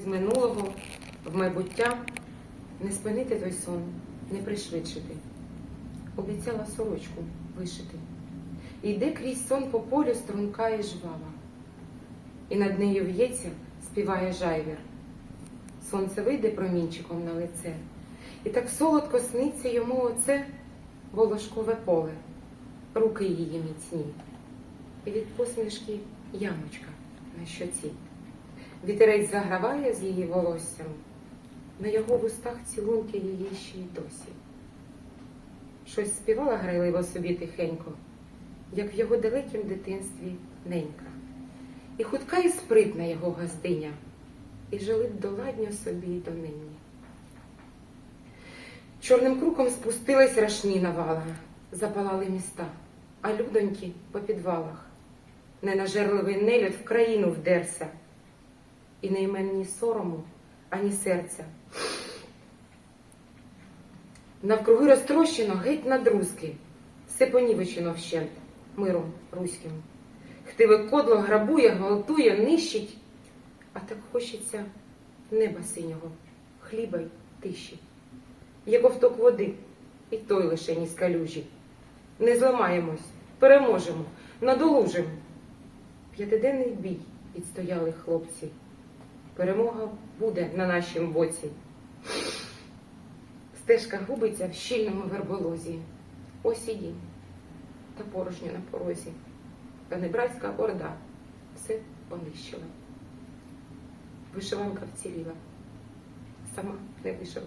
З минулого в майбуття не спинити той сон, не пришвидшити. Обіцяла сорочку вишити. Йде крізь сон по полю струнка і жвава. І над нею в'ється, співає жайвір. Сонце вийде промінчиком на лице, і так солодко сниться йому оце волошкове поле, руки її міцні, і від посмішки ямочка на щоці. Вітерець заграває з її волоссям, на його вустах цілунки її ще й досі. Щось співала грайливо собі тихенько, як в його далекім дитинстві ненька. І хутка і спритна його газдиня, і жили б доладньо собі донині. Чорним круком спустилась рашні навала, запалали міста, а людоньки по підвалах. Ненажерливий нелюд в країну вдерся і не ні сорому, ані серця. Навкруги розтрощено геть на друзки, все понівечено вщент миром руським. Хтиве кодло грабує, гвалтує, нищить, а так хочеться неба синього, хліба й тиші. Є ковток води, і той лише ні скалюжі. Не зламаємось, переможемо, надолужимо. П'ятиденний бій відстояли хлопці. Перемога буде на нашім боці. Стежка губиться в щільному верболозі. Ось і та порожньо на порозі. Та небратська орда все понищила. Вишиванка вціліла, сама не вишила.